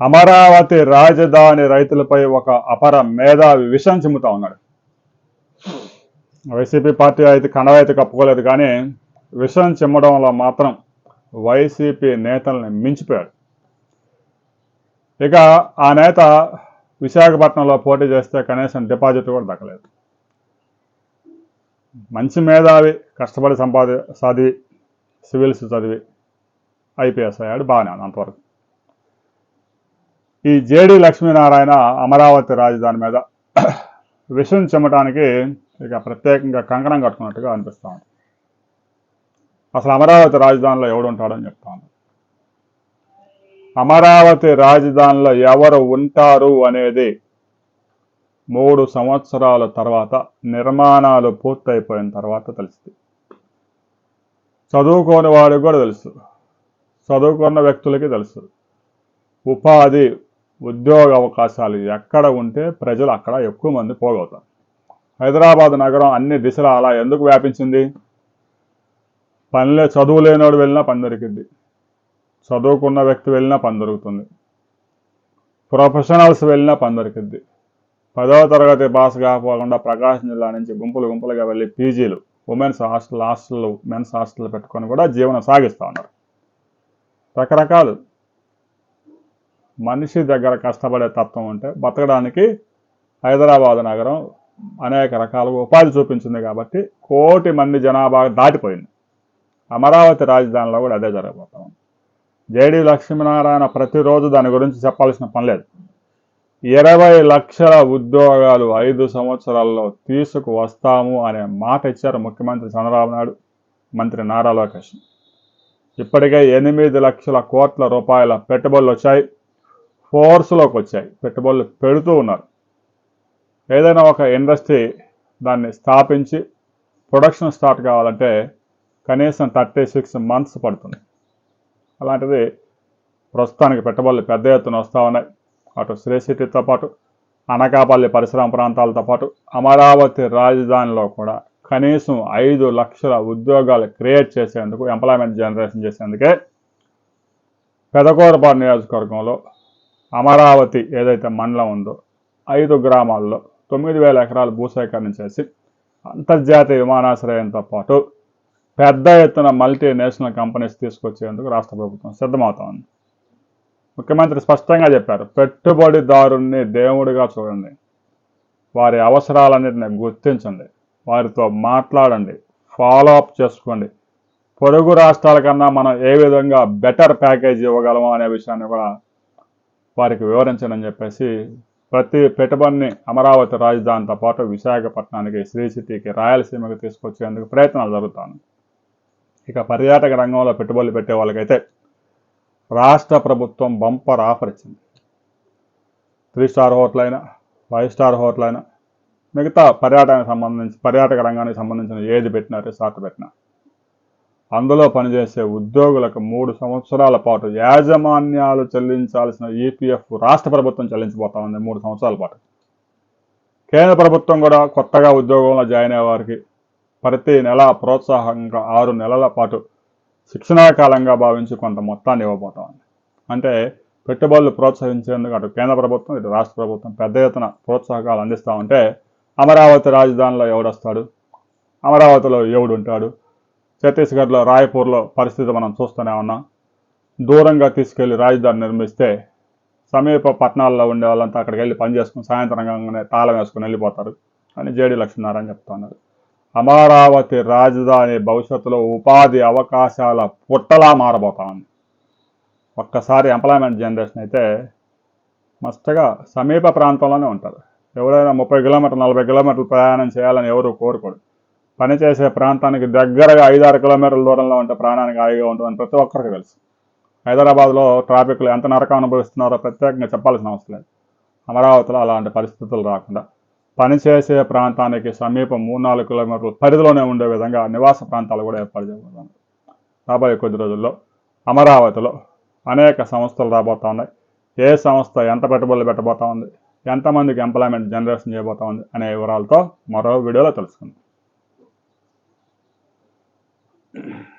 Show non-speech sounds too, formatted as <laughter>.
అమరావతి రాజధాని రైతులపై ఒక అపర మేధావి విషం చిమ్ముతా ఉన్నాడు. వైసీపీ పార్టీ అయితే కణవైతే కప్పుకోలేదు కానీ విషం చిమ్మడంలో మాత్రం వైసీపీ నేతల్ని మించిపోయాడు. ఇక ఆ నేత విశాఖపట్నంలో పోటీ చేస్తే కనీసం డిపాజిట్ కూడా దక్కలేదు. మంచి మేధావి కష్టపడి సంపాది చదివి సివిల్స్ చదివి ఐపీఎస్ అయ్యాడు బాగానే అంతవరకు ఈ జేడి లక్ష్మీనారాయణ అమరావతి రాజధాని మీద విషం చెమ్మటానికి ఇక ప్రత్యేకంగా కంకణం కట్టుకున్నట్టుగా అనిపిస్తా ఉంది. అసలు అమరావతి రాజధానిలో ఎవడు ఉంటాడని చెప్తాను అమరావతి రాజధానిలో ఎవరు ఉంటారు అనేది మూడు సంవత్సరాల తర్వాత నిర్మాణాలు పూర్తయిపోయిన తర్వాత తెలుస్తుంది. చదువుకోని వాడికి కూడా తెలుసు చదువుకున్న వ్యక్తులకి తెలుసు ఉపాధి ఉద్యోగ అవకాశాలు ఎక్కడ ఉంటే ప్రజలు అక్కడ ఎక్కువ మంది పోగవుతారు. హైదరాబాద్ నగరం అన్ని దిశలా అలా ఎందుకు వ్యాపించింది? పనిలే చదువు లేనివాడు వెళ్ళినా పని దొరికింది చదువుకున్న వ్యక్తి వెళ్ళినా పని దొరుకుతుంది. ప్రొఫెషనల్స్ వెళ్ళినా పని దొరికింది పదవ తరగతి పాస్ కాకపోకుండా ప్రకాశం జిల్లా నుంచి గుంపులు గుంపులుగా వెళ్ళి పీజీలు women's hostel hostel men's hostel పెట్టుకొని కూడా జీవనం సాగిస్తూ ఉన్నారు. రకరకాలు. మనిషి దగ్గర కష్టపడే తత్వం ఉంటే బతకడానికి హైదరాబాద్ నగరం అనేక రకాలుగా ఉపాధి చూపించింది కాబట్టి కోటి మంది జనాభా దాటిపోయింది. అమరావతి రాజధానిలో కూడా అదే జరగబోతాం జేడీ జేడి లక్ష్మీనారాయణ ప్రతిరోజు దాని గురించి చెప్పాల్సిన పని లేదు. ఇరవై లక్షల ఉద్యోగాలు ఐదు సంవత్సరాల్లో తీసుకు వస్తాము అనే మాట ఇచ్చారు ముఖ్యమంత్రి చంద్రబాబు నాయుడు మంత్రి నారా లోకేష్. ఇప్పటికే ఎనిమిది లక్షల కోట్ల రూపాయల పెట్టుబడులు వచ్చాయి. ఫోర్స్లోకి వచ్చాయి. పెట్టుబడులు పెడుతూ ఉన్నారు. ఏదైనా ఒక ఇండస్ట్రీ దాన్ని స్థాపించి ప్రొడక్షన్ స్టార్ట్ కావాలంటే కనీసం థర్టీ సిక్స్ మంత్స్ పడుతుంది. అలాంటిది ప్రస్తుతానికి పెట్టుబడులు పెద్ద ఎత్తున వస్తూ ఉన్నాయి. అటు శ్రీ సిటీతో పాటు అనకాపల్లి పరిసర ప్రాంతాలతో పాటు అమరావతి రాజధానిలో కూడా కనీసం ఐదు లక్షల ఉద్యోగాలు క్రియేట్ చేసేందుకు ఎంప్లాయ్మెంట్ జనరేషన్ చేసేందుకే పెదకూరపాడు నియోజకవర్గంలో అమరావతి ఏదైతే మండలం ఉందో ఐదు గ్రామాల్లో తొమ్మిది వేల ఎకరాలు భూసేకరణ చేసి అంతర్జాతీయ విమానాశ్రయంతో పాటు పెద్ద ఎత్తున మల్టీ నేషనల్ కంపెనీస్ తీసుకొచ్చేందుకు రాష్ట్ర ప్రభుత్వం సిద్ధమవుతోంది. ముఖ్యమంత్రి స్పష్టంగా చెప్పారు పెట్టుబడిదారుణ్ణి దేవుడిగా చూడండి. వారి అవసరాలన్నింటినీ గుర్తించండి. వారితో మాట్లాడండి. ఫాలో అప్ చేసుకోండి. పొరుగు రాష్ట్రాల కన్నా మనం ఏ విధంగా బెటర్ ప్యాకేజ్ ఇవ్వగలమో అనే విషయాన్ని కూడా వారికి వివరించనని చెప్పేసి ప్రతి పెట్టుబడిని అమరావతి రాజధానితో పాటు విశాఖపట్నానికి శ్రీ సిటీకి రాయలసీమకి తీసుకొచ్చేందుకు ప్రయత్నాలు జరుగుతాను. ఇక పర్యాటక రంగంలో పెట్టుబడులు పెట్టే వాళ్ళకైతే రాష్ట్ర ప్రభుత్వం బంపర్ ఆఫర్ ఇచ్చింది. త్రీ స్టార్ హోటల్ అయినా ఫైవ్ స్టార్ హోటల్ అయినా మిగతా పర్యాటకానికి సంబంధించి పర్యాటక రంగానికి సంబంధించిన ఏది పెట్టినా రిసార్ట్ పెట్టినా అందులో పనిచేసే ఉద్యోగులకు మూడు సంవత్సరాల పాటు యాజమాన్యాలు చెల్లించాల్సిన ఈపీఎఫ్ రాష్ట్ర ప్రభుత్వం చెల్లించబోతా ఉంది మూడు సంవత్సరాల పాటు. కేంద్ర ప్రభుత్వం కూడా కొత్తగా ఉద్యోగంలో జాయిన్ అయ్యే వారికి ప్రతి నెల ప్రోత్సాహంగా ఆరు నెలల పాటు శిక్షణా కాలంగా భావించి కొంత మొత్తాన్ని ఇవ్వబోతా ఉంది. అంటే పెట్టుబడులు ప్రోత్సహించేందుకు అటు కేంద్ర ప్రభుత్వం ఇటు రాష్ట్ర ప్రభుత్వం పెద్ద ఎత్తున ప్రోత్సాహకాలు అందిస్తూ ఉంటే అమరావతి రాజధానిలో ఎవడొస్తాడు? అమరావతిలో ఎవడు ఉంటాడు ఛత్తీస్గఢ్లో రాయ్పూర్లో పరిస్థితి మనం చూస్తూనే ఉన్నాం. దూరంగా తీసుకెళ్ళి రాజధాని నిర్మిస్తే సమీప పట్టణాల్లో ఉండే వాళ్ళంతా అక్కడికి వెళ్ళి పని సాయంత్రం కాగానే తాళం వేసుకుని వెళ్ళిపోతారు అని జేడీ లక్ష్మీనారాయణ చెప్తున్నారు అమరావతి రాజధాని భవిష్యత్తులో ఉపాధి అవకాశాల పుట్టలా మారబోతా ఉంది. ఒక్కసారి ఎంప్లాయ్మెంట్ జనరేషన్ అయితే మస్తుగా సమీప ప్రాంతంలోనే ఉంటారు. ఎవరైనా ముప్పై కిలోమీటర్లు నలభై కిలోమీటర్లు ప్రయాణం చేయాలని ఎవరు కోరుకోరు. పనిచేసే ప్రాంతానికి దగ్గరగా ఐదారు కిలోమీటర్ల దూరంలో ఉంటే ప్రాణానికి హాయిగా ఉంటుందని ప్రతి ఒక్కరికి తెలుసు. హైదరాబాద్లో ట్రాఫిక్లు ఎంత నరకం అనుభవిస్తున్నారో ప్రత్యేకంగా చెప్పాల్సిన అవసరం లేదు. అమరావతిలో అలాంటి పరిస్థితులు రాకుండా పనిచేసే ప్రాంతానికి సమీపం మూడు నాలుగు కిలోమీటర్ల పరిధిలోనే ఉండే విధంగా నివాస ప్రాంతాలు కూడా ఏర్పాటు చేయబోతున్నాం రాబోయే కొద్ది రోజుల్లో అమరావతిలో అనేక సంస్థలు రాబోతా ఉన్నాయి ఏ సంస్థ ఎంత పెట్టుబడులు పెట్టబోతా ఉంది ఎంతమందికి ఎంప్లాయ్మెంట్ జనరేషన్ చేయబోతా ఉంది అనే వివరాలతో మరో వీడియోలో తెలుసుకుందాం. Mm-hmm. <clears throat>